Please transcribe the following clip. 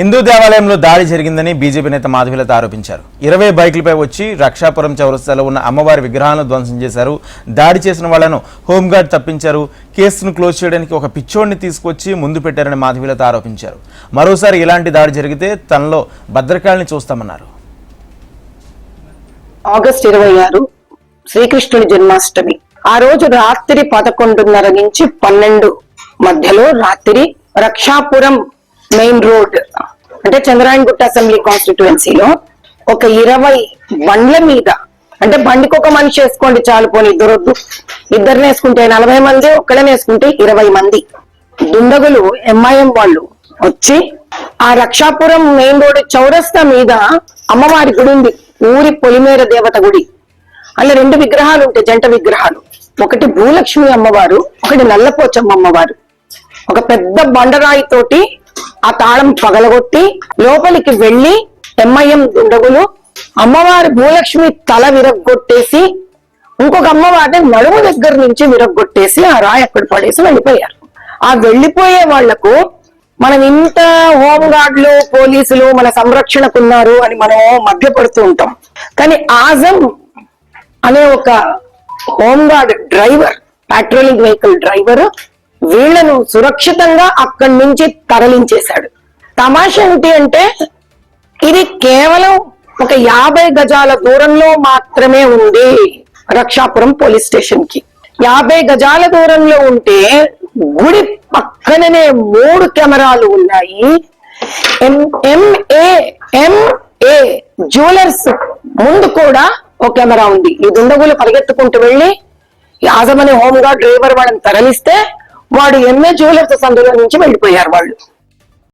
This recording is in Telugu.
హిందూ దేవాలయంలో దాడి జరిగిందని బీజేపీ నేత మాధవీలత ఆరోపించారు. ఇరవై బైకులపై వచ్చి రక్షాపురం చౌరస్తాలో ఉన్న అమ్మవారి విగ్రహాలను ధ్వంసం చేశారు. దాడి చేసిన వాళ్ళను హోంగార్డ్ తప్పించారు. కేసును క్లోజ్ చేయడానికి ఒక పిచ్చోడిని తీసుకొచ్చి ముందు పెట్టారని మాధవీలత ఆరోపించారు. మరోసారి ఇలాంటి దాడి జరిగితే తనలో భద్రకాళని చూస్తామన్నారు. ఆగస్ట్ ఇరవై ఆరు శ్రీకృష్ణుడి జన్మాష్టమి. ఆ రోజు రాత్రి పదకొండున్నర నుంచి పన్నెండు మధ్యలో రాత్రి రక్షాపురం మెయిన్ రోడ్ అంటే చంద్రాయణగుట్ట అసెంబ్లీ కాన్స్టిట్యుయెన్సీలో ఒక ఇరవై బండ్ల మీద అంటే బండికి ఒక మనిషి వేసుకోండి చాలు పోనీ ఇద్దరు వద్దు వేసుకుంటే నలభై మంది ఒక్కళ్ళని వేసుకుంటే ఇరవై మంది. దుండగులు ఎంఐఎం వాళ్ళు వచ్చి ఆ రక్షాపురం మెయిన్ రోడ్ చౌరస్తా మీద అమ్మవారి గుడి ఉంది ఊరి పొలిమేర దేవత గుడి. అలా రెండు విగ్రహాలు ఉంటాయి జంట విగ్రహాలు. ఒకటి భూలక్ష్మి అమ్మవారు ఒకటి నల్లపోచమ్మ అమ్మవారు. ఒక పెద్ద బండరాయి తోటి ఆ తాళం పగలగొట్టి లోపలికి వెళ్ళి ఎమ్మయ్యం దుండగులు అమ్మవారి భూలక్ష్మి తల విరగ్గొట్టేసి ఇంకొక అమ్మవారిని నడుము దగ్గర నుంచి విరగ్గొట్టేసి ఆ రాయి అక్కడ పడేసి వెళ్ళిపోయారు. ఆ వెళ్ళిపోయే వాళ్ళకు మనం ఇంత హోంగార్డులు పోలీసులు మన సంరక్షణకున్నారు అని మనం మధ్యపడుతూ ఉంటాం. కానీ ఆజం అనే ఒక home guard driver patrolling vehicle driver వీళ్ళను సురక్షితంగా అక్కడి నుంచి తరలించేశాడు. తమాషా ఏంటి అంటే ఇది కేవలం ఒక యాభై గజాల దూరంలో మాత్రమే ఉంది రక్షాపురం పోలీస్ స్టేషన్కి యాభై గజాల దూరంలో ఉంటే గుడి పక్కననే మూడు కెమెరాలు ఉన్నాయి. ఎంఏ ఎంఏ జ్యువెలర్స్ ముందు కూడా ఒక కెమెరా ఉంది. ఈ దుండగులు పరిగెత్తుకుంటూ వెళ్ళి యాజమని హోంగార్డ్ డ్రైవర్ వాళ్ళని తరలిస్తే వాడు ఎంఏ జ్యువెలర్స్ సందులో నుంచి వెళ్ళిపోయారు వాళ్ళు.